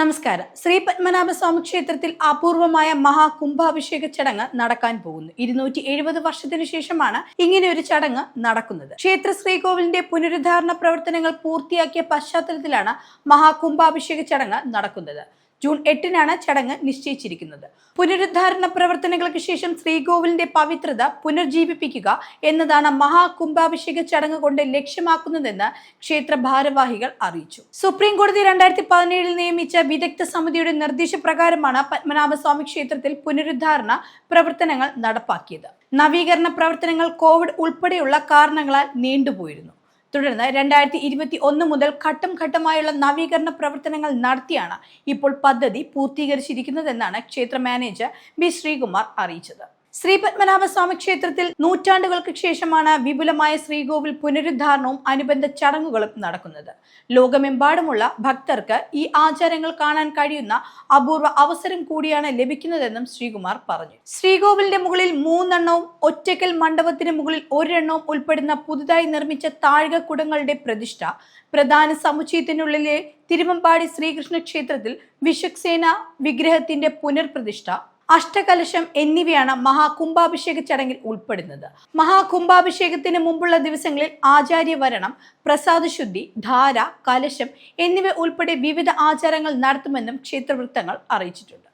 നമസ്കാരം. ശ്രീ പത്മനാഭസ്വാമി ക്ഷേത്രത്തിൽ അപൂർവമായ മഹാകുംഭാഭിഷേക ചടങ്ങ് നടക്കാൻ പോകുന്നു. ഇരുന്നൂറ്റി എഴുപത് വർഷത്തിനു ശേഷമാണ് ഇങ്ങനെ ഒരു ചടങ്ങ് നടക്കുന്നത്. ക്ഷേത്ര ശ്രീകോവിലിന്റെ പുനരുദ്ധാരണ പ്രവർത്തനങ്ങൾ പൂർത്തിയാക്കിയ പശ്ചാത്തലത്തിലാണ് മഹാകുംഭാഭിഷേക ചടങ്ങ് നടക്കുന്നത്. ജൂൺ എട്ടിനാണ് ചടങ്ങ് നിശ്ചയിച്ചിരിക്കുന്നത്. പുനരുദ്ധാരണ പ്രവർത്തനങ്ങൾക്ക് ശേഷം ശ്രീകോവിലിന്റെ പവിത്രത പുനർജീവിപ്പിക്കുക എന്നതാണ് മഹാകുംഭാഭിഷേക ചടങ്ങ് കൊണ്ട് ലക്ഷ്യമാക്കുന്നതെന്ന് ക്ഷേത്ര ഭാരവാഹികൾ അറിയിച്ചു. സുപ്രീം കോടതി രണ്ടായിരത്തി പതിനേഴിൽ നിയമിച്ച വിദഗ്ധ സമിതിയുടെ നിർദ്ദേശപ്രകാരമാണ് പത്മനാഭസ്വാമി ക്ഷേത്രത്തിൽ പുനരുദ്ധാരണ പ്രവർത്തനങ്ങൾ നടപ്പാക്കിയത്. നവീകരണ പ്രവർത്തനങ്ങൾ കോവിഡ് ഉൾപ്പെടെയുള്ള കാരണങ്ങളാൽ നീണ്ടുപോയിരുന്നു. തുടർന്ന് രണ്ടായിരത്തി ഇരുപത്തി ഒന്ന് മുതൽ ഘട്ടം ഘട്ടമായുള്ള നവീകരണ പ്രവർത്തനങ്ങൾ നടത്തിയാണ് ഇപ്പോൾ പദ്ധതി പൂർത്തീകരിച്ചിരിക്കുന്നതെന്നാണ് ക്ഷേത്ര മാനേജർ ബി ശ്രീകുമാർ അറിയിച്ചത്. ശ്രീ പത്മനാഭസ്വാമി ക്ഷേത്രത്തിൽ നൂറ്റാണ്ടുകൾക്ക് ശേഷമാണ് വിപുലമായ ശ്രീകോവിൽ പുനരുദ്ധാരണവും അനുബന്ധ ചടങ്ങുകളും നടക്കുന്നത്. ലോകമെമ്പാടുമുള്ള ഭക്തർക്ക് ഈ ആചാരങ്ങൾ കാണാൻ കഴിയുന്ന അപൂർവ അവസരം കൂടിയാണ് ലഭിക്കുന്നതെന്നും ശ്രീകുമാർ പറഞ്ഞു. ശ്രീകോവിലിന്റെ മുകളിൽ മൂന്നെണ്ണവും ഒറ്റയ്ക്കൽ മണ്ഡപത്തിന് മുകളിൽ ഒരെണ്ണവും ഉൾപ്പെടുന്ന പുതുതായി നിർമ്മിച്ച താഴികക്കുടങ്ങളുടെ പ്രതിഷ്ഠ പ്രധാന സമുച്ചയത്തിനുള്ളിലെ തിരുവമ്പാടി ശ്രീകൃഷ്ണ ക്ഷേത്രത്തിൽ വിശ്വക്സേന വിഗ്രഹത്തിന്റെ പുനർപ്രതിഷ്ഠ അഷ്ടകലശം എന്നിവയാണ് മഹാകുംഭാഭിഷേക ചടങ്ങിൽ ഉൾപ്പെടുന്നത്. മഹാകുംഭാഭിഷേകത്തിന് മുമ്പുള്ള ദിവസങ്ങളിൽ ആചാര്യവരണം പ്രസാദശുദ്ധി ധാര കലശം എന്നിവ ഉൾപ്പെടെ വിവിധ ആചാരങ്ങൾ നടത്തുമെന്നും ക്ഷേത്രവൃത്തങ്ങൾ അറിയിച്ചിട്ടുണ്ട്.